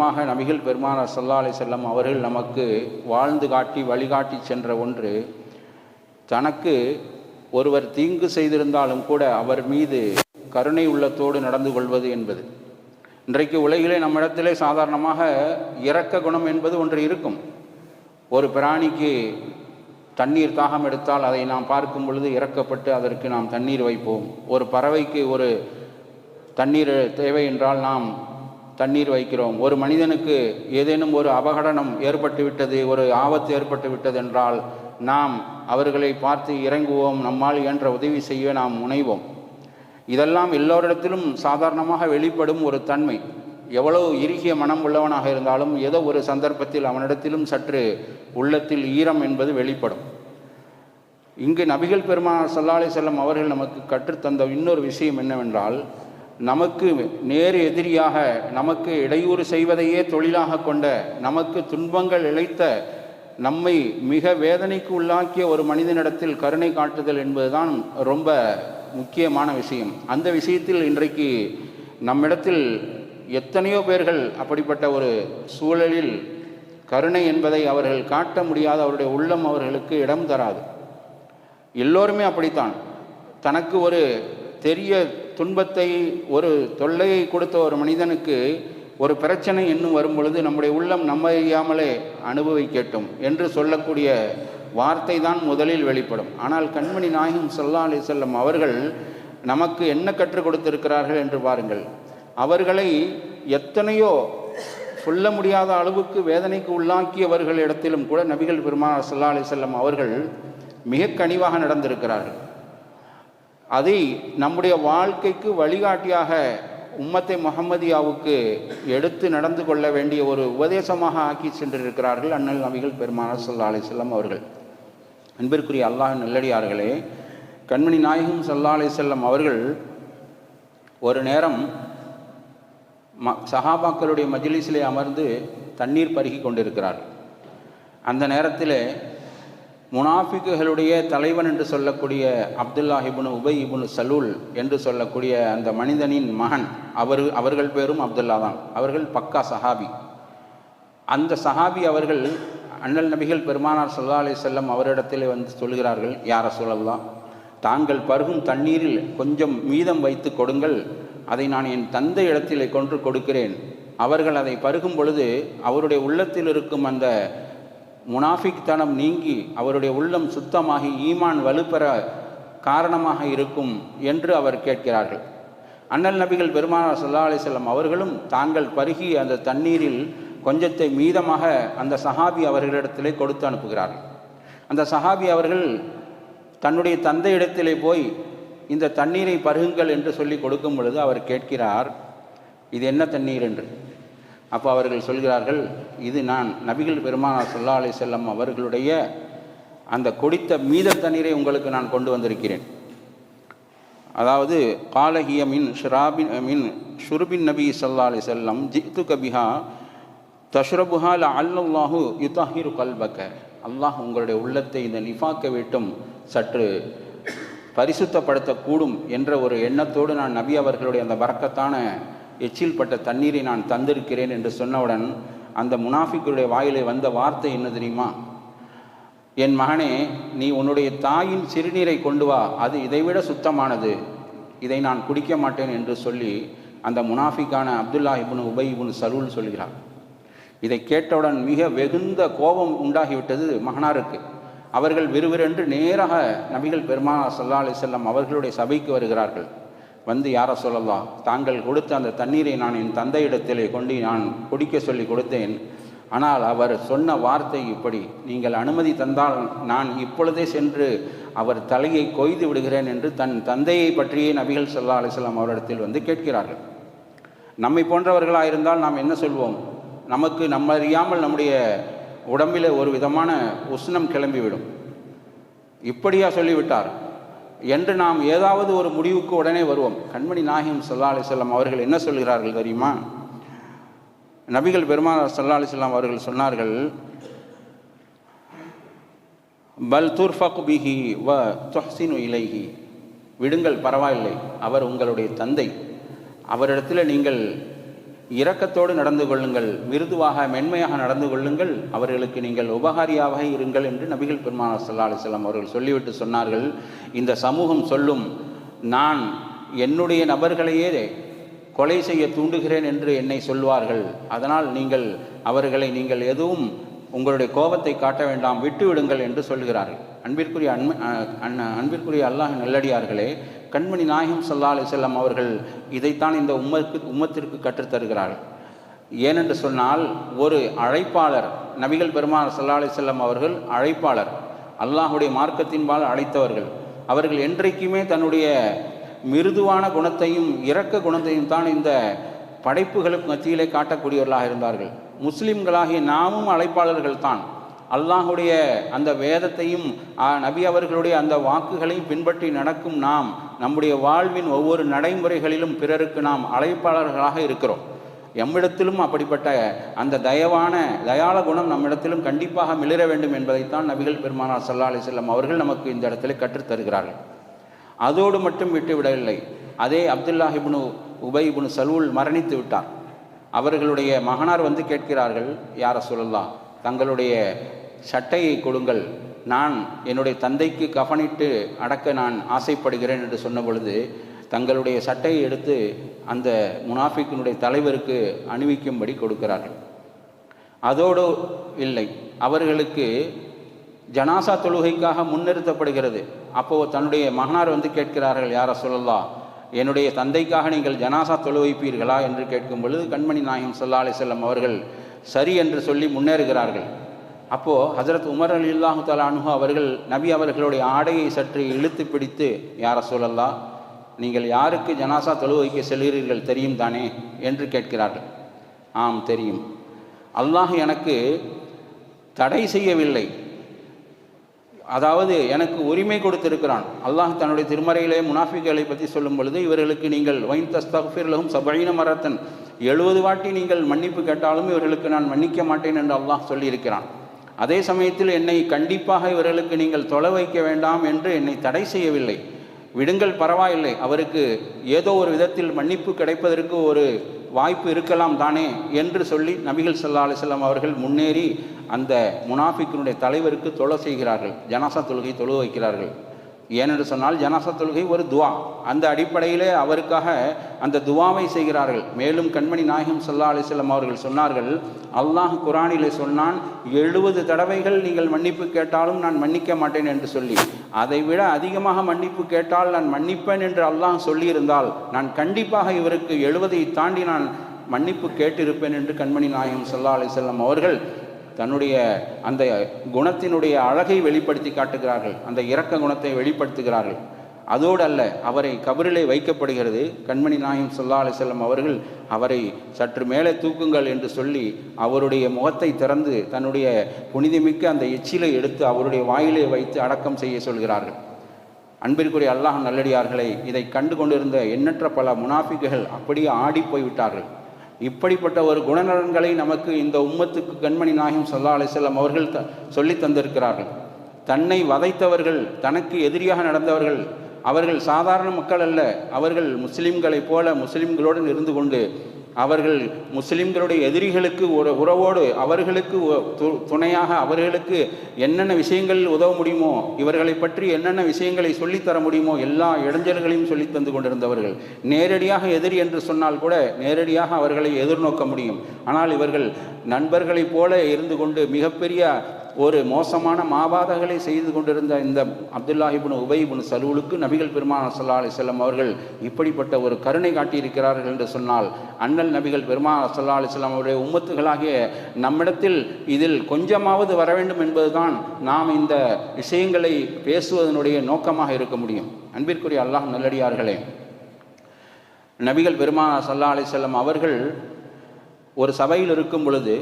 மாக நபிகள் பெருமானார் சல்லா அலி செல்லம் அவர்கள் நமக்கு வாழ்ந்து காட்டி வழிகாட்டி சென்ற ஒன்று தனக்கு ஒருவர் தீங்கு செய்திருந்தாலும் கூட அவர் மீது கருணை உள்ளத்தோடு நடந்து கொள்வது என்பது. இன்றைக்கு உலகிலே நம்மிடத்திலே சாதாரணமாக இரக்க குணம் என்பது ஒன்று இருக்கும். ஒரு பிராணிக்கு தண்ணீர் தாகம் எடுத்தால் அதை நாம் பார்க்கும் பொழுது இறக்கப்பட்டு அதற்கு நாம் தண்ணீர் வைப்போம். ஒரு பறவைக்கு ஒரு தண்ணீர் தேவை என்றால் நாம் தண்ணீர் வைக்கிறோம். ஒரு மனிதனுக்கு ஏதேனும் ஒரு அபகடனம் ஏற்பட்டுவிட்டது ஒரு ஆபத்து ஏற்பட்டுவிட்டது என்றால் நாம் அவர்களை பார்த்து இறங்குவோம் நம்மால் இயன்ற உதவி செய்ய நாம் முனைவோம். இதெல்லாம் எல்லோரிடத்திலும் சாதாரணமாக வெளிப்படும் ஒரு தன்மை. எவ்வளவு இறுகிய மனம் உள்ளவனாக இருந்தாலும் ஏதோ ஒரு சந்தர்ப்பத்தில் அவனிடத்திலும் சற்று உள்ளத்தில் ஈரம் என்பது வெளிப்படும். இங்கு நபிகள் பெருமானார் சல்லாலை செல்லம் அவர்கள் நமக்கு கற்றுத்தந்த இன்னொரு விஷயம் என்னவென்றால் நமக்கு நேர் எதிரியாக நமக்கு இடையூறு செய்வதையே தொழிலாக கொண்ட நமக்கு துன்பங்கள் இழைத்த நம்மை மிக வேதனைக்கு உள்ளாக்கிய ஒரு மனிதனிடத்தில் கருணை காட்டுதல் என்பதுதான் ரொம்ப முக்கியமான விஷயம். அந்த விஷயத்தில் இன்றைக்கு நம்மிடத்தில் எத்தனையோ பேர்கள் அப்படிப்பட்ட ஒரு சூழலில் கருணை என்பதை அவர்கள் காட்ட முடியாத அவருடைய உள்ளம் அவர்களுக்கு இடம் தராது. எல்லோருமே அப்படித்தான். தனக்கு ஒரு தெரிய துன்பத்தை ஒரு தொல்லையை கொடுத்த ஒரு மனிதனுக்கு ஒரு பிரச்சனை இன்னும் வரும் பொழுது நம்முடைய உள்ளம் நம்ம அறியாமலே அனுபவிக்கட்டும் என்று சொல்லக்கூடிய வார்த்தை தான் முதலில் வெளிப்படும். ஆனால் கண்மணி நாயகம் சொல்லா அலி செல்லம் அவர்கள் நமக்கு என்ன கற்றுக் கொடுத்திருக்கிறார்கள் என்று பாருங்கள். அவர்களை எத்தனையோ சொல்ல முடியாத அளவுக்கு வேதனைக்கு உள்ளாக்கியவர்கள் இடத்திலும் கூட நபிகள் பெருமானார் சல்லா அலி செல்லம் அவர்கள் மிக கனிவாக நடந்திருக்கிறார்கள். அதை நம்முடைய வாழ்க்கைக்கு வழிகாட்டியாக உம்மத்தை முகமதியாவுக்கு எடுத்து நடந்து கொள்ள வேண்டிய ஒரு உபதேசமாக ஆக்கி சென்றிருக்கிறார்கள் அண்ணல் நபிகள் பெருமான சல்லா அலைஹி அவர்கள். அன்பிற்குரிய அல்லாஹ் நல்லடியார்களே கண்மணி நாயகம் சல்லா அலைஹி அவர்கள் ஒரு நேரம் ம சஹாபாக்களுடைய மஜிலிஸிலே அமர்ந்து தண்ணீர் பருகி கொண்டிருக்கிறார்கள். அந்த நேரத்தில் முனாஃபிக்குகளுடைய தலைவன் என்று சொல்லக்கூடிய அப்துல்லா இபுனு உபை இபுனு சலூல் என்று சொல்லக்கூடிய அந்த மனிதனின் மகன் அவர் அவர்கள் பேரும் அப்துல்லா தான். அவர்கள் பக்கா சஹாபி. அந்த சஹாபி அவர்கள் அண்ணல் நபிகள் பெருமானார் சல்லா அலி செல்லம் அவரிடத்தில் வந்து சொல்கிறார்கள் யார சொல்லலாம் தாங்கள் பருகும் தண்ணீரில் கொஞ்சம் மீதம் வைத்து கொடுங்கள். அதை நான் என் தந்தை இடத்திலே கொன்று கொடுக்கிறேன். அவர்கள் அதை பருகும் பொழுது அவருடைய உள்ளத்தில் இருக்கும் அந்த முனாஃபிக்தனம் நீங்கி அவருடைய உள்ளம் சுத்தமாகி ஈமான் வலுப்பெற காரணமாக இருக்கும் என்று அவர் கேட்கிறார்கள். அண்ணல் நபிகள் பெருமானார் சல்லா அலிசல்லாம் அவர்களும் தாங்கள் பருகி அந்த தண்ணீரில் கொஞ்சத்தை மீதமாக அந்த சஹாபி அவர்களிடத்திலே கொடுத்து அனுப்புகிறார்கள். அந்த சஹாபி அவர்கள் தன்னுடைய தந்தையிடத்திலே போய் இந்த தண்ணீரை பருகுங்கள் என்று சொல்லி கொடுக்கும் பொழுது அவர் கேட்கிறார் இது என்ன தண்ணீர்? என்று. அப்போ அவர்கள் சொல்கிறார்கள் இது நான் நபிகள் பெருமானார் சொல்லா அலி செல்லம் அவர்களுடைய அந்த குடித்த மீத தண்ணீரை உங்களுக்கு நான் கொண்டு வந்திருக்கிறேன். அதாவது காலஹிய மின் ஷிராபின் மின் ஷுருபின் நபி சல்லா அலி செல்லம் ஜித்து கபிஹா தஷ்ரபுஹா ல அல்லல்லாஹு யுதாஹிரு கல்பக்க அல்லாஹ் உங்களுடைய உள்ளத்தை இந்த நிஃபாக்க விட்டும் சற்று பரிசுத்தப்படுத்தக்கூடும் என்ற ஒரு எண்ணத்தோடு நான் நபி அவர்களுடைய அந்த வரக்கத்தான எச்சில் பட்ட தண்ணீரை நான் தந்திருக்கிறேன் என்று சொன்னவுடன் அந்த முனாஃபிக்குடைய வாயிலே வந்த வார்த்தை என்ன தெரியுமா? என் மகனே நீ உன்னுடைய தாயின் சிறுநீரை கொண்டு வா. அது இதைவிட சுத்தமானது. இதை நான் குடிக்க மாட்டேன் என்று சொல்லி அந்த முனாஃபிக்கான அப்துல்லா இபுன் உபை இபுன் சலூல் சொல்கிறார். இதை கேட்டவுடன் மிக வெகுந்த கோபம் உண்டாகிவிட்டது மகனாருக்கு. அவர்கள் விறுவிறென்று நேராக நபிகள் பெருமா சல்லா அலி செல்லம் அவர்களுடைய சபைக்கு வருகிறார்கள். வந்து யார சொல்லலாம்? தாங்கள் கொடுத்த அந்த தண்ணீரை நான் என் தந்தையிடத்திலே கொண்டு நான் குடிக்க சொல்லி கொடுத்தேன். ஆனால் அவர் சொன்ன வார்த்தை இப்படி நீங்கள் அனுமதி தந்தால் நான் இப்பொழுதே சென்று அவர் தலையை கொய்து விடுகிறேன் என்று தன் தந்தையை பற்றியே நபிகள் சல்லா அலிஸ்லாம் அவரிடத்தில் வந்து கேட்கிறார்கள். நம்மை போன்றவர்களாக இருந்தால் நாம் என்ன சொல்வோம்? நமக்கு நம்ம அறியாமல் நம்முடைய உடம்பில் ஒரு விதமான உஷ்ணம் கிளம்பிவிடும். இப்படியா சொல்லிவிட்டார். என்று நாம் ஏதாவது ஒரு முடிவுக்கு உடனே வருவோம். கண்மணி நாயகம் சல்லா அலிசல்லாம் அவர்கள் என்ன சொல்கிறார்கள் தெரியுமா? நபிகள் பெருமானார் சல்லா அலிஸ்லாம் அவர்கள் சொன்னார்கள் பல் துர்ஃபக் பிஹி வ தொஹ்சினு இலைஹி. விடுங்கள் பரவாயில்லை அவர் உங்களுடைய தந்தை. அவரிடத்தில் நீங்கள் இரக்கத்தோடு நடந்து கொள்ளுங்கள் மிருதுவாக மென்மையாக நடந்து கொள்ளுங்கள். அவர்களுக்கு நீங்கள் உபகாரியாக இருங்கள் என்று நபிகள் பெருமானார் சல்லா அலிஸ்லாம் அவர்கள் சொல்லிவிட்டு சொன்னார்கள். இந்த சமூகம் சொல்லும் நான் என்னுடைய நபர்களையே கொலை செய்ய தூண்டுகிறேன் என்று என்னை சொல்வார்கள். அதனால் நீங்கள் அவர்களை நீங்கள் எதுவும் உங்களுடைய கோபத்தை காட்ட வேண்டாம் விட்டுவிடுங்கள் என்று சொல்கிறார்கள். அன்பிற்குரிய அன்ம அன்பிற்குரிய அல்லாஹ் நல்லடியார்களே கண்மணி நாயகம் சல்லா அலி செல்லம் அவர்கள் இதைத்தான் இந்த உம்மக்கு உம்மத்திற்கு கற்றுத்தருகிறார்கள் ஏனென்று சொன்னால் ஒரு அழைப்பாளர் நபிகள் பெருமாள் சல்லா அலி செல்லம் அவர்கள் அழைப்பாளர் அல்லாஹுடைய மார்க்கத்தின்பால் அழைத்தவர்கள். அவர்கள் என்றைக்குமே தன்னுடைய மிருதுவான குணத்தையும் இரக்க குணத்தையும் தான் இந்த படைப்புகளுக்கு மத்தியிலே காட்டக்கூடியவர்களாக இருந்தார்கள். முஸ்லிம்களாகிய நாமும் அழைப்பாளர்கள் தான். அல்லாஹுடைய அந்த வேதத்தையும் நபி அவர்களுடைய அந்த வாக்குகளையும் பின்பற்றி நடக்கும் நாம் நம்முடைய வாழ்வின் ஒவ்வொரு நடைமுறைகளிலும் பிறருக்கு நாம் அழைப்பாளர்களாக இருக்கிறோம். எம்மிடத்திலும் அப்படிப்பட்ட அந்த தயவான தயாள குணம் நம்மிடத்திலும் கண்டிப்பாக மிளிர வேண்டும் என்பதைத்தான் நபிகள் பெருமானார் சல்லா அலி செல்லம் அவர்கள் நமக்கு இந்த இடத்துல கற்றுத் தருகிறார்கள். அதோடு மட்டும் விட்டுவிடவில்லை. அதே அப்துல்லாஹிபுனு உபை இப்னு சலூல் மரணித்து விட்டார். அவர்களுடைய மகனார் வந்து கேட்கிறார்கள் யார சொல்லலாம் தங்களுடைய சட்டையை கொடுங்கள். நான் என்னுடைய தந்தைக்கு கஃனிட்டு அடக்க நான் ஆசைப்படுகிறேன் என்று சொன்ன பொழுது தங்களுடைய சட்டையை எடுத்து அந்த முனாஃபிக்கினுடைய தலைவருக்கு அணிவிக்கும்படி கொடுக்கிறார்கள். அதோடு இல்லை அவர்களுக்கு ஜனாசா தொழுகைக்காக முன்னிறுத்தப்படுகிறது. அப்போது தன்னுடைய மகனார் வந்து கேட்கிறார்கள் யார சொல்லலாம் என்னுடைய தந்தைக்காக நீங்கள் ஜனாசா தொழுவைப்பீர்களா? என்று கேட்கும் பொழுது கண்மணி நாயகம் ஸல்லல்லாஹு அலைஹி அவர்கள் சரி என்று சொல்லி முன்னேறுகிறார்கள். அப்போது ஹஜரத் உமர் அலி இல்லாஹு தலா அவர்கள் நபி அவர்களுடைய ஆடையை சற்று இழுத்து பிடித்து யார சொல்லலாம் நீங்கள் யாருக்கு ஜனாசா தொழுவைக்கு செல்கிறீர்கள் தெரியும் தானே? என்று கேட்கிறார்கள். ஆம் தெரியும். அல்லாஹ் எனக்கு தடை செய்யவில்லை. அதாவது எனக்கு உரிமை கொடுத்திருக்கிறான். அல்லாஹ் தன்னுடைய திருமறையிலே முனாஃபிகளை பற்றி சொல்லும் பொழுது இவர்களுக்கு நீங்கள் வைன் தஸ்தஃபிர்லகும் சபைன மரத்தன் எழுபது வாட்டி நீங்கள் மன்னிப்பு கேட்டாலும் இவர்களுக்கு நான் மன்னிக்க மாட்டேன் என்று அல்லாஹ் சொல்லியிருக்கிறான். அதே சமயத்தில் என்னை கண்டிப்பாக இவர்களுக்கு நீங்கள் தொலை வைக்க வேண்டாம் என்று என்னை தடை செய்யவில்லை. விடுங்கள் பரவாயில்லை. அவருக்கு ஏதோ ஒரு விதத்தில் மன்னிப்பு கிடைப்பதற்கு ஒரு வாய்ப்பு இருக்கலாம் தானே என்று சொல்லி நபிகள் சல்லா அலிஸ்லாம் அவர்கள் முன்னேறி அந்த முனாஃபிக்கினுடைய தலைவருக்கு தொலை செய்கிறார்கள். ஜனாசா தொழுகை தொழு வைக்கிறார்கள். ஏனென்று சொன்னால் ஜனாசா தொழுகை ஒரு துவா. அந்த அடிப்படையிலே அவருக்காக அந்த துவாவை செய்கிறார்கள். மேலும் கண்மணி நாயகம் ஸல்லல்லாஹு அலிசல்லம் அவர்கள் சொன்னார்கள் அல்லாஹ் குரானிலே சொன்னான் எழுபது தடவைகள் நீங்கள் மன்னிப்பு கேட்டாலும் நான் மன்னிக்க மாட்டேன் என்று சொல்லி. அதை விட அதிகமாக மன்னிப்பு கேட்டால் நான் மன்னிப்பேன் என்று அல்லாஹ் சொல்லியிருந்தால் நான் கண்டிப்பாக இவருக்கு எழுபதை தாண்டி நான் மன்னிப்பு கேட்டிருப்பேன் என்று கண்மணி நாயகம் ஸல்லல்லாஹு அலிசல்லம் அவர்கள் தன்னுடைய அந்த குணத்தினுடைய அழகை வெளிப்படுத்தி காட்டுகிறார்கள். அந்த இரக்க குணத்தை வெளிப்படுத்துகிறார்கள். அதோடு அல்ல அவரை கபரிலே வைக்கப்படுகிறது. கண்மணி நாயம் ஸல்லல்லாஹு செல்லம் அவர்கள் அவரை சற்று மேலே தூக்குங்கள் என்று சொல்லி அவருடைய முகத்தை திறந்து தன்னுடைய புனிதமிக்க அந்த எச்சிலை எடுத்து அவருடைய வாயிலே வைத்து அடக்கம் செய்ய சொல்கிறார்கள். அன்பிற்குரிய அல்லாஹ் நல்லடியார்களை இதை கண்டு கொண்டிருந்த எண்ணற்ற பல முனாஃபிக்குகள் அப்படியே ஆடி போய்விட்டார்கள். இப்படிப்பட்ட ஒரு குணநலன்களை நமக்கு இந்த உம்மத்துக்கு கண்மணி நாயகம் சல்லா அலிசல்லாம் அவர்கள் த சொல்லி தந்திருக்கிறார்கள். தன்னை வதைத்தவர்கள் தனக்கு எதிரியாக நடந்தவர்கள் அவர்கள் சாதாரண மக்கள் அல்ல. அவர்கள் முஸ்லிம்களைப் போல முஸ்லிம்களுடன் இருந்து கொண்டு அவர்கள் முஸ்லிம்களுடைய எதிரிகளுக்கு ஒரு உறவோடு அவர்களுக்கு ஒ- து- துணையாக அவர்களுக்கு என்னென்ன விஷயங்கள் உதவ முடியுமோ இவர்களை பற்றி என்னென்ன விஷயங்களை சொல்லித்தர முடியுமோ எல்லா இளைஞர்களையும் சொல்லித் தந்து கொண்டிருந்தவர்கள். நேரடியாக எதிரி என்று சொன்னால் கூட நேரடியாக அவர்களை எதிர்நோக்க முடியும். ஆனால் இவர்கள் நண்பர்களைப் போல இருந்து கொண்டு மிகப்பெரிய ஒரு மோசமான மாபாதகளை செய்து கொண்டிருந்த இந்த அப்துல்லாஹிபுன் உபைபுன் சலூலுக்கு நபிகள் பெருமான சல்லா அலிசல்லம் அவர்கள் இப்படிப்பட்ட ஒரு கருணை காட்டியிருக்கிறார்கள் என்று சொன்னால் அண்ணல் நபிகள் பெருமான சல்லா அலிஸ்லாம் அவருடைய உம்மத்துகளாகிய நம்மிடத்தில் இதில் கொஞ்சமாவது வர வேண்டும் என்பதுதான் நாம் இந்த விஷயங்களை பேசுவதனுடைய நோக்கமாக இருக்க முடியும். அன்பிற்குரிய அல்லாஹ் நல்லடியார்களே நபிகள் பெருமா சல்லா அலிசல்லம் அவர்கள் ஒரு சபையில் இருக்கும் பொழுது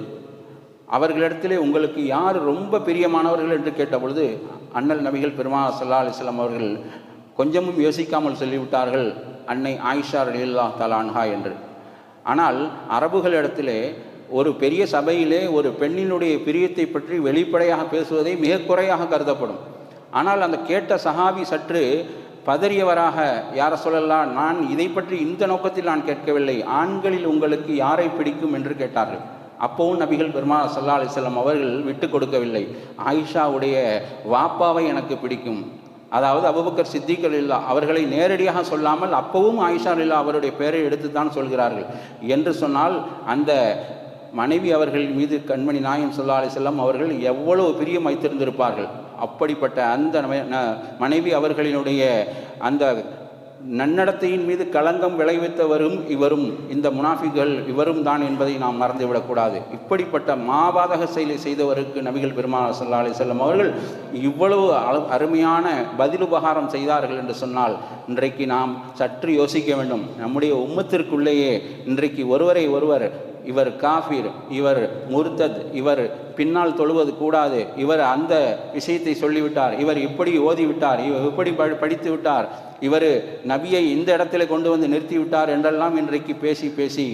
அவர்களிடத்திலே உங்களுக்கு யார் ரொம்ப பிரியமானவர்கள் என்று கேட்ட பொழுது அண்ணல் நபிகள் பெருமா சல்லா அலிஸ்லாம் அவர்கள் கொஞ்சமும் யோசிக்காமல் சொல்லிவிட்டார்கள் அன்னை ஆயிஷா ரலில்லா தலான்ஹா என்று. ஆனால் அரபுகளிடத்திலே ஒரு பெரிய சபையிலே ஒரு பெண்ணினுடைய பிரியத்தை பற்றி வெளிப்படையாக பேசுவதை மிக குறையாக கருதப்படும். ஆனால் அந்த கேட்ட சஹாபி சற்று பதறியவராக யார சொல்லலாம் நான் இதை பற்றி இந்த நோக்கத்தில் நான் கேட்கவில்லை ஆண்களில் உங்களுக்கு யாரை பிடிக்கும்? என்று கேட்டார்கள். அப்போவும் நபிகள் பெருமா சல்லா அலிசல்லாம் அவர்கள் விட்டு கொடுக்கவில்லை. ஆயிஷாவுடைய வாப்பாவை எனக்கு பிடிக்கும். அதாவது அபுபக்கர் சித்திகள் இல்லா அவர்களை நேரடியாக சொல்லாமல் அப்பவும் ஆயிஷா இல்லா அவருடைய பெயரை எடுத்து தான் சொல்கிறார்கள். என்று சொன்னால் அந்த மனைவி அவர்கள் மீது கண்மணி நாயம் சொல்லா அலி செல்லம் அவர்கள் எவ்வளவு பிரியம் வைத்திருந்திருப்பார்கள். அப்படிப்பட்ட அந்த மனைவி அவர்களினுடைய அந்த நன்னடத்தையின் மீது களங்கம் விளைவித்தவரும் இவரும் இந்த முனாஃபிகள் இவரும் தான் என்பதை நாம் மறந்துவிடக்கூடாது இப்படிப்பட்ட மாபாதக செயலை செய்தவருக்கு நபிகள் பெருமாள் சல்லா அலி செல்லம் அவர்கள் இவ்வளவு அருமையான அருமையான பதிலுபகாரம் செய்தார்கள் என்று சொன்னால் இன்றைக்கு நாம் சற்று யோசிக்க வேண்டும். நம்முடைய உம்மத்திற்குள்ளேயே இன்றைக்கு ஒருவரை ஒருவர் இவர் காஃபீர் இவர் முருத்தத் இவர் பின்னால் தொழுவது கூடாது இவர் அந்த விஷயத்தை சொல்லிவிட்டார் இவர் இப்படி ஓதிவிட்டார் இவர் இப்படி படித்து விட்டார் இவர் நபியை இந்த இடத்துல கொண்டு வந்து நிறுத்தி விட்டார் என்றெல்லாம் இன்றைக்கு பேசி பேசி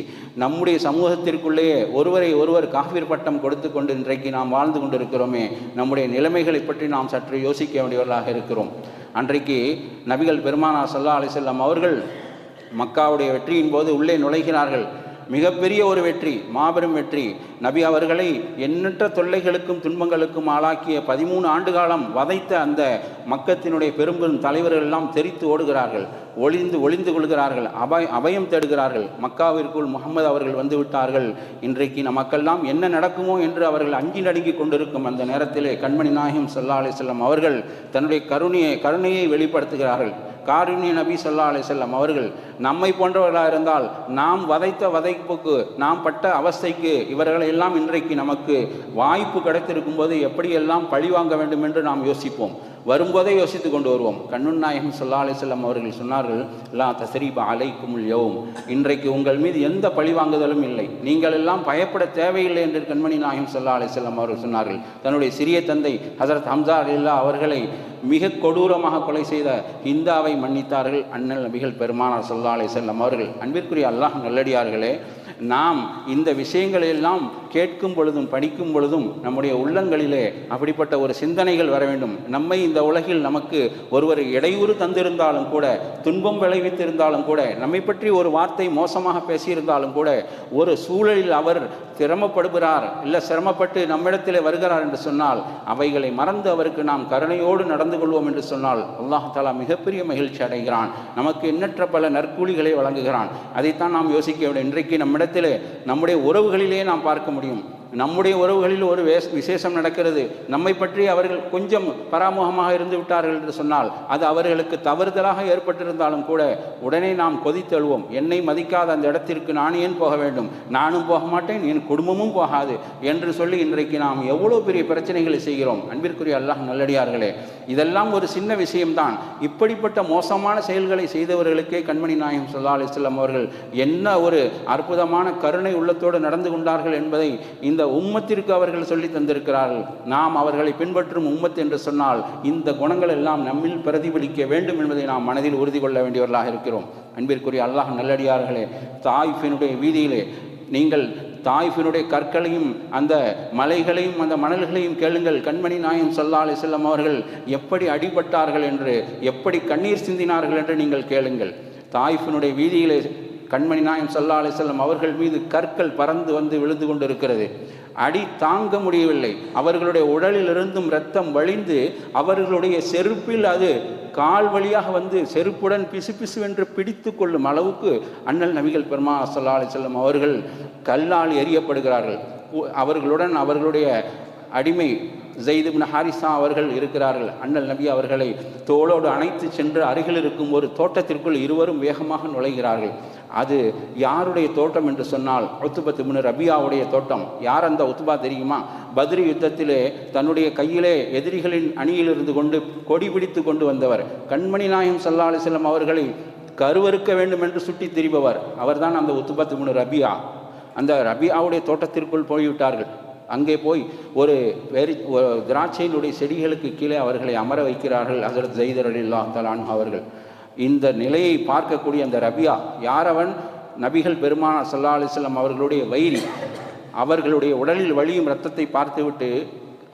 நம்முடைய சமூகத்திற்குள்ளேயே ஒருவரை ஒருவர் காஃபீர் பட்டம் கொடுத்து கொண்டு இன்றைக்கு நாம் வாழ்ந்து கொண்டிருக்கிறோமே நம்முடைய நிலைமைகளை பற்றி நாம் சற்று யோசிக்க வேண்டியவர்களாக இருக்கிறோம். அன்றைக்கு நபிகள் பெருமானா சல்லா அலிசல்லாம் அவர்கள் மக்காவுடைய வெற்றியின் போது உள்ளே நுழைகிறார்கள். மிகப்பெரிய ஒரு வெற்றி மாபெரும் வெற்றி. நபி அவர்களை எண்ணற்ற தொல்லைகளுக்கும் துன்பங்களுக்கும் ஆளாக்கிய பதிமூணு ஆண்டு காலம் வதைத்த அந்த மக்கத்தினுடைய பெரும்பெரும் தலைவர்கள் எல்லாம் தெரித்து ஓடுகிறார்கள் ஒளிந்து ஒளிந்து கொள்கிறார்கள் அபய அபயம் தேடுகிறார்கள். மக்காவிற்குள் முகமது அவர்கள் வந்து விட்டார்கள். இன்றைக்கு நம் மக்கள்லாம் என்ன நடக்குமோ என்று அவர்கள் அஞ்சி நடுங்கி கொண்டிருக்கும் அந்த நேரத்திலே கண்மணி நாயகம் சல்லா அலிசல்லாம் அவர்கள் தன்னுடைய கருணையை கருணையை வெளிப்படுத்துகிறார்கள். காருண்ய நபி சொல்லா அலிசல்லாம் அவர்கள் நம்மை போன்றவர்களாக இருந்தால் நாம் வதைத்த வதைப்புக்கு நாம் பட்ட அவஸ்தைக்கு இவர்களை எல்லாம் இன்றைக்கு நமக்கு வாய்ப்பு கிடைத்திருக்கும் போது எப்படியெல்லாம் பழி வாங்க வேண்டும் என்று நாம் யோசிப்போம். வரும்போதே யோசித்து கொண்டு வருவோம். கண்ணுன் நாயகம் சொல்லா அலிசல்லாம் அவர்கள் சொன்னார்கள் லா தசரீபா அலைக்குமுல் யவும் இன்றைக்கு உங்கள் மீது எந்த பழிவாங்குதலும் இல்லை. நீங்கள் எல்லாம் பயப்பட தேவையில்லை என்று கண்மணி நாயகம் சொல்லா அலிசல்லாம் அவர்கள் சொன்னார்கள். தன்னுடைய சிறிய தந்தை ஹசரத் ஹம்சா அலில்லா அவர்களை மிக கொடூரமாக கொலை செய்த ஹிந்தாவை மன்னித்தார்கள். அண்ணல் நபிகள் பெருமானார் சொல்லா அலிசல்லாம் அவர்கள் அன்பிற்குரிய அல்லாஹ் நல்லடியார்களே நாம் இந்த விஷயங்களையெல்லாம் கேட்கும் பொழுதும் படிக்கும் பொழுதும் நம்முடைய உள்ளங்களிலே அப்படிப்பட்ட ஒரு சிந்தனைகள் வர வேண்டும். நம்மை இந்த உலகில் நமக்கு ஒருவர் இடையூறு தந்திருந்தாலும் கூட துன்பம் விளைவித்திருந்தாலும் கூட நம்மை பற்றி ஒரு வார்த்தை மோசமாக பேசியிருந்தாலும் கூட ஒரு சூழலில் அவர் சிரமப்படுகிறார் இல்லை சிரமப்பட்டு நம்மிடத்தில் வருகிறார் என்று சொன்னால் அவைகளை மறந்து அவருக்கு நாம் கருணையோடு நடந்து கொள்வோம் என்று சொன்னால் அல்லாஹாலா மிகப்பெரிய மகிழ்ச்சி அடைகிறான். நமக்கு எண்ணற்ற பல நற்கூலிகளை வழங்குகிறான். அதைத்தான் நாம் யோசிக்க வேண்டும். இன்றைக்கு நம்மிடத்தில் நம்முடைய உறவுகளிலே நாம் பார்க்க முடியும். நம்முடைய உறவுகளில் ஒரு விசேஷம் நடக்கிறது. நம்மை பற்றி அவர்கள் கொஞ்சம் பராமுகமாக இருந்து விட்டார்கள் என்று சொன்னால் அது அவர்களுக்கு தவறுதலாக ஏற்பட்டிருந்தாலும் கூட உடனே நாம் கொதித்தழுவோம். என்னை மதிக்காத அந்த இடத்திற்கு நான் ஏன் போக வேண்டும்? நானும் போக மாட்டேன் என் குடும்பமும் போகாது என்று சொல்லி இன்றைக்கு நாம் எவ்வளோ பெரிய பிரச்சனைகளை செய்கிறோம். அன்பிற்குரிய அல்லாஹ் நல்லடியார்களே இதெல்லாம் ஒரு சின்ன விஷயம்தான். இப்படிப்பட்ட மோசமான செயல்களை செய்தவர்களுக்கே கண்மணி நாயகம் சொல்லா அலிஸ்லாம் அவர்கள் என்ன ஒரு அற்புதமான கருணை உள்ளத்தோடு நடந்து கொண்டார்கள் என்பதை இந்த இந்த உம்மத்திற்கு அவர்கள் சொல்லி தந்திருக்கிறார்கள். நாம் அவர்களை பின்பற்றும் உம்மத் என்று சொன்னால் இந்த குணங்கள் எல்லாம் நம்மில் பிரதிபலிக்க வேண்டும் என்பதை நாம் மனதில் உறுதி கொள்ள வேண்டியவர்களாக இருக்கிறோம். அன்பிற்குரிய அல்லாஹ் நல்லடியார்களே தாய்ஃபினுடைய வீதியிலே நீங்கள் தாய்ஃபினுடைய கற்களையும் அந்த மலைகளையும் அந்த மணல்களையும் கேளுங்கள். கண்மணி நாயம் சொல்லா அலி செல்லம் அவர்கள் எப்படி அடிபட்டார்கள் என்று எப்படி கண்ணீர் சிந்தினார்கள் என்று நீங்கள் கேளுங்கள். தாய்ஃபினுடைய வீதியிலே கண்மணி நாயம் சல்லா அலிசல்லம் அவர்கள் மீது கற்கள் பறந்து வந்து விழுந்து கொண்டிருக்கிறது. அடி தாங்க முடியவில்லை. அவர்களுடைய உடலிலிருந்தும் ரத்தம் வழிந்து அவர்களுடைய செருப்பில் அது கால் வழியாக வந்து செருப்புடன் பிசு பிசுவென்று பிடித்து கொள்ளும் அளவுக்கு அண்ணல் நபிகள் பெருமா சல்லா அலிசல்லம் அவர்கள் கல்லால் எறியப்படுகிறார்கள். உ- அவர்களுடன் அவர்களுடைய அடிமை ஜெய்து ஹாரிசா அவர்கள் இருக்கிறார்கள். அண்ணல் நபி அவர்களை தோளோடு அணைத்து சென்று அருகில் இருக்கும் ஒரு தோட்டத்திற்குள் இருவரும் வேகமாக நுழைகிறார்கள். அது யாருடைய தோட்டம் என்று சொன்னால் உத்துபத்து முனு ரபியாவுடைய தோட்டம். யார் அந்த உத்துபா தெரியுமா? பத்ரி யுத்தத்திலே தன்னுடைய கையிலே எதிரிகளின் அணியில் இருந்து கொண்டு கொடி பிடித்து கொண்டு வந்தவர். கண்மணி நாயம் சல்லா அலிஸ்லம் அவர்களை கருவறுக்க வேண்டும் என்று சுட்டி திரிபவர். அவர்தான் அந்த உத்துபத்து முனு ரபியா. அந்த ரபியாவுடைய தோட்டத்திற்குள் போய்விட்டார்கள். அங்கே போய் ஒரு வெறி திராட்சையினுடைய செடிகளுக்கு கீழே அவர்களை அமர வைக்கிறார்கள் ஹசரத் ஜெய்தர் அலில்லா தலான் அவர்கள். இந்த நிலையை பார்க்கக்கூடிய அந்த ரபியா யாரவன்? நபிகள் பெருமான சல்லா அலிஸ்லாம் அவர்களுடைய வயிறு அவர்களுடைய உடலில் வழியும் ரத்தத்தை பார்த்துவிட்டு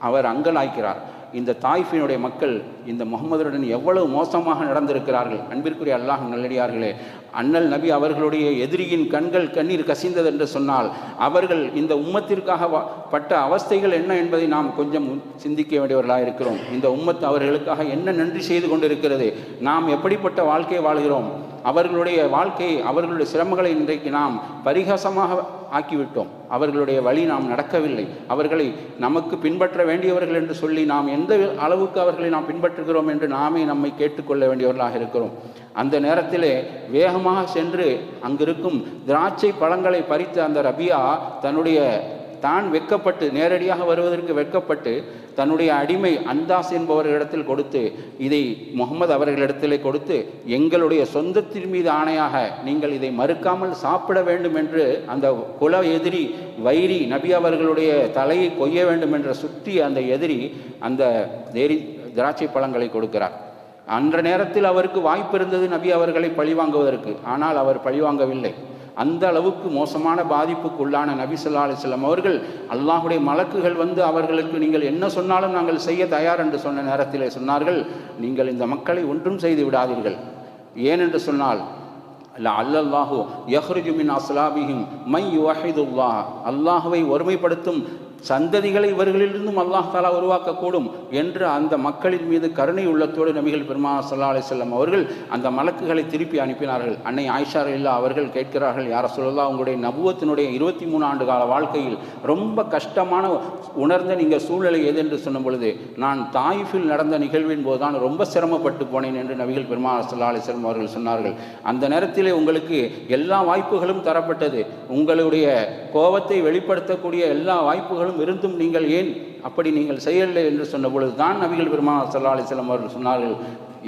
அவர் அங்கலாய்க்கிறார். இந்த தாய்ஃபினுடைய மக்கள் இந்த முகமதுடன் எவ்வளவு மோசமாக நடந்திருக்கிறார்கள்? அன்பிற்குரிய அல்லாஹ் நல்லடியார்களே அண்ணல் நபி அவர்களுடைய எதிரியின் கண்கள் கண்ணீர் கசிந்தது என்று சொன்னால் அவர்கள் இந்த உம்மத்திற்காக பட்ட அவஸ்தைகள் என்ன என்பதை நாம் கொஞ்சம் சிந்திக்க வேண்டியவர்களாக இருக்கிறோம். இந்த உம்மத் அவர்களுக்காக என்ன நன்றி செய்து கொண்டிருக்கிறது? நாம் எப்படிப்பட்ட வாழ்க்கையை வாழ்கிறோம்? அவர்களுடைய வாழ்க்கை அவர்களுடைய சிரமங்களை இன்றைக்கு நாம் பரிகாசமாக ஆக்கிவிட்டோம். அவர்களுடைய வழி நாம் நடக்கவில்லை. அவர்களை நமக்கு பின்பற்ற வேண்டியவர்கள் என்று சொல்லி நாம் எந்த அளவுக்கு அவர்களை நாம் பின்பற்றுகிறோம் என்று நாமே நம்மை கேட்டுக்கொள்ள வேண்டியவர்களாக இருக்கிறோம். அந்த நேரத்திலே வேகமாக சென்று அங்கிருக்கும் திராட்சை பழங்களை பறித்த அந்த ரபியா தன்னுடைய தான் வெக்கப்பட்டு நேரடியாக வருவதற்கு வெட்கப்பட்டு தன்னுடைய அடிமை அந்தாஸ் என்பவர்களிடத்தில் கொடுத்து இதை முகமது அவர்களிடத்திலே கொடுத்து எங்களுடைய சொந்தத்தின் மீது ஆணையாக நீங்கள் இதை மறுக்காமல் சாப்பிட வேண்டும் என்று அந்த குல எதிரி வைரி நபி அவர்களுடைய தலையை கொய்ய வேண்டும் என்ற சுற்றி அந்த எதிரி அந்த தேரி திராட்சை பழங்களை கொடுக்கிறார். அன்ற நேரத்தில் அவருக்கு வாய்ப்பு இருந்தது நபி அவர்களை பழிவாங்குவதற்கு ஆனால் அவர் பழிவாங்கவில்லை அந்த அளவுக்கு மோசமான பாதிப்புக்குள்ளான நபி சொல்லா அலிஸ்லாம் அவர்கள் அல்லாஹுடைய மலக்குகள் வந்து அவர்களுக்கு நீங்கள் என்ன சொன்னாலும் நாங்கள் செய்ய தயார் என்று சொன்ன நேரத்தில் சொன்னார்கள். நீங்கள் இந்த மக்களை ஒன்றும் செய்து விடாதீர்கள். ஏனென்று சொன்னால் அல்ல அல்லல்லாஹு யஹ்ருஜுமின் அஸ்லாபிஹிம் மை யுவஹிதுல்லா அல்லாஹுவை ஒருமைப்படுத்தும் சந்ததிகளை இவர்களிலிருந்தும் அல்லாஹ் தாலா உருவாக்கக்கூடும் என்று அந்த மக்களின் மீது கருணை உள்ளத்தோடு நபிகள் பெருமா சல்லா அலி செல்லம் அவர்கள் அந்த மலக்குகளை திருப்பி அனுப்பினார்கள். அன்னை ஆயிஷா இல்லா அவர்கள் கேட்கிறார்கள் யார சொல்லலாம் உங்களுடைய நபுவத்தினுடைய இருபத்தி மூணு ஆண்டு கால வாழ்க்கையில் ரொம்ப கஷ்டமான உணர்ந்த நீங்கள் சூழ்நிலை எது என்று சொன்ன பொழுது நான் தாயிஃபில் நடந்த நிகழ்வின் போதுதான் ரொம்ப சிரமப்பட்டு போனேன் என்று நபிகள் பெருமா சல்லா அலி செல்லம் அவர்கள் சொன்னார்கள். அந்த நேரத்திலே உங்களுக்கு எல்லா வாய்ப்புகளும் தரப்பட்டது. உங்களுடைய கோபத்தை வெளிப்படுத்தக்கூடிய எல்லா வாய்ப்புகளும் இருந்தும் நீங்கள் ஏன் அப்படி நீங்கள் செய்யவில்லை என்று சொன்ன பொழுது தான் நபிகள் பெருமா சல்லா அலிஸ்லாம் அவர்கள் சொன்னார்கள்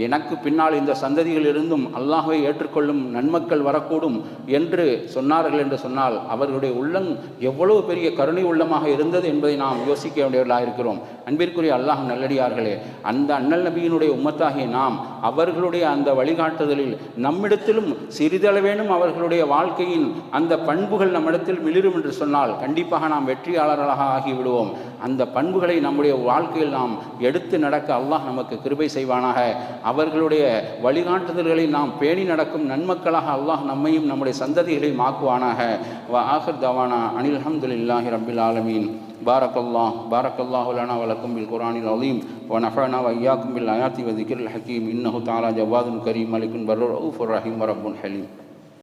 எனக்கு பின்னால் இந்த சந்ததிகளிலிருந்தும் அல்லாஹை ஏற்றுக்கொள்ளும் நன்மக்கள் வரக்கூடும் என்று சொன்னார்கள் என்று சொன்னால் அவர்களுடைய உள்ளம் எவ்வளவு பெரிய கருணை உள்ளமாக இருந்தது என்பதை நாம் யோசிக்க வேண்டியவர்களாக இருக்கிறோம். அன்பிற்குரிய அல்லாஹ் நல்லடியார்களே அந்த அண்ணல் நபியினுடைய உம்மத்தாகிய நாம் அவர்களுடைய அந்த வழிகாட்டுதலில் நம்மிடத்திலும் சிறிதளவேனும் அவர்களுடைய வாழ்க்கையின் அந்த பண்புகள் நம்மிடத்தில் மிளிரும் என்று சொன்னால் கண்டிப்பாக நாம் வெற்றியாளர்களாக ஆகிவிடுவோம். அந்த பண்புகளை நம்முடைய வாழ்க்கையில் நாம் எடுத்து நடக்க அல்லாஹ் நமக்கு கிருபை செய்வானாக. அவர்களுடைய வழிகாட்டுதல்களை நாம் பேணி நடக்கும் நன்மக்களாக அல்லாஹ் நம்மையும் நம்முடைய சந்ததிகளையும் ஆக்குவானாக வ ஆஹர் தவானா அனில் அஹமதுல்லாஹி ரபில் ஆலமீன் بارك الله بارك الله لنا ولكم بالقرآن العظيم ونفعنا وإياكم بالآيات وذكر الحكيم إنه تعالى جواد كريم ملك بر رؤوف رحيم ورب حليم